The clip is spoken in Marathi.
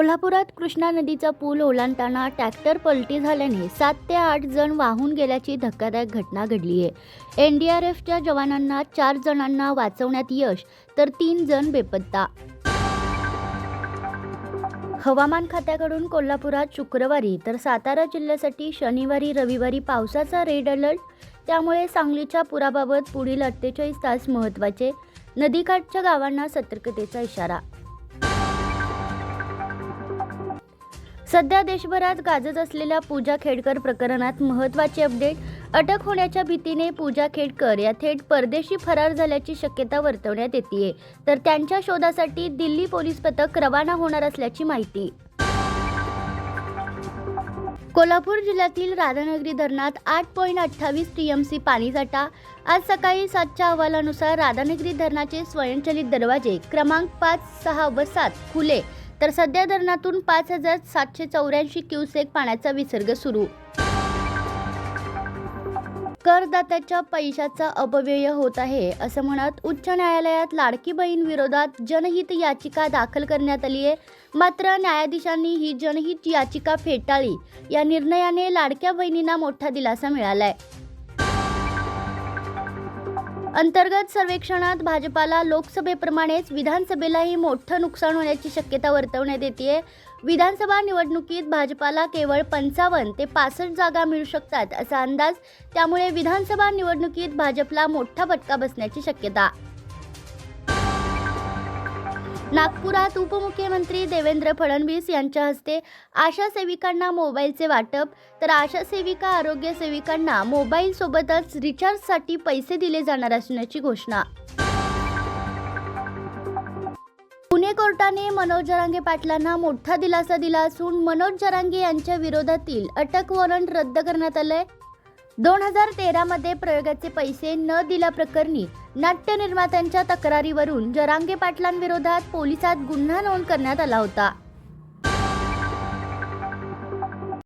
कोल्हापुरात कृष्णा नदीचा पूल ओलांडताना ट्रॅक्टर पलटी झाल्याने सात ते आठ जण वाहून गेल्याची धक्कादायक घटना घडली आहे. एन डी आर एफच्या जवानांना चार जणांना वाचवण्यात यश तर तीन जण बेपत्ता. हवामान खात्याकडून कोल्हापुरात शुक्रवारी तर सातारा जिल्ह्यासाठी शनिवारी रविवारी पावसाचा रेड अलर्ट. त्यामुळे सांगलीच्या पुराबाबत पुढील अठ्ठेचाळीस तास महत्त्वाचे. नदीकाठच्या गावांना सतर्कतेचा इशारा. सध्या देशभरात गाजत असलेल्या पूजा खेडकर प्रकरणात महत्त्वाचे अपडेट. अटक होण्याच्या भीतीने पूजा खेडकर या थेट परदेशी फरार झाल्याची शक्यता वर्तवण्यात येते तर त्यांच्या शोधासाठी दिल्ली पोलीस पथक रवाना होणार असल्याची माहिती. कोल्हापूर जिल्ह्यातील राधानगरी धरणात आठ पॉईंट अठ्ठावीस टीएमसी पाणीसाठा आज सकाळी सातच्या अहवालानुसार राधानगरी धरणाचे स्वयंचलित दरवाजे क्रमांक पाच सहा व सात खुले. तर सध्या धरणातून पाच हजार सातशे चौऱ्याऐंशी क्युसेक पाण्याचा विसर्ग सुरू. करदात्याच्या पैशाचा अपव्यय होत आहे असं म्हणत उच्च न्यायालयात लाडकी बहीण विरोधात जनहित याचिका दाखल करण्यात आली आहे. मात्र न्यायाधीशांनी ही जनहित याचिका फेटाळली. या निर्णयाने लाडक्या बहिणींना मोठा दिलासा मिळालाय. अंतर्गत सर्वेक्षणात भाजपाला लोकसभेप्रमाणेच विधानसभेलाही मोठं नुकसान होण्याची शक्यता वर्तवण्यात येते विधानसभा निवडणुकीत भाजपाला केवळ पंचावन्न ते पासष्ट जागा मिळू शकतात असा अंदाज. त्यामुळे विधानसभा निवडणुकीत भाजपला मोठा फटका बसण्याची शक्यता नागपुरात उपमुख्यमंत्री देवेंद्र फडणवीस यांच्या हस्ते आशा सेविकांना मोबाईलचे वाटप. तर आशा सेविका आरोग्य सेविकांना मोबाईल सोबतच रिचार्जसाठी पैसे दिले जाणार असण्याची घोषणा. पुणे कोर्टाने मनोज जरांगे पाटलांना मोठा दिलासा दिला असून मनोज जरांगे यांच्या विरोधातील अटक वॉरंट रद्द करण्यात आलंय. दोन हजार तेरामध्ये प्रयोगाचे पैसे न दिल्याप्रकरणी नाट्य निर्मात्यांच्या तक्रारीवरून जरांगे पाटलांविरोधात पोलिसात गुन्हा नोंद करण्यात आला होता.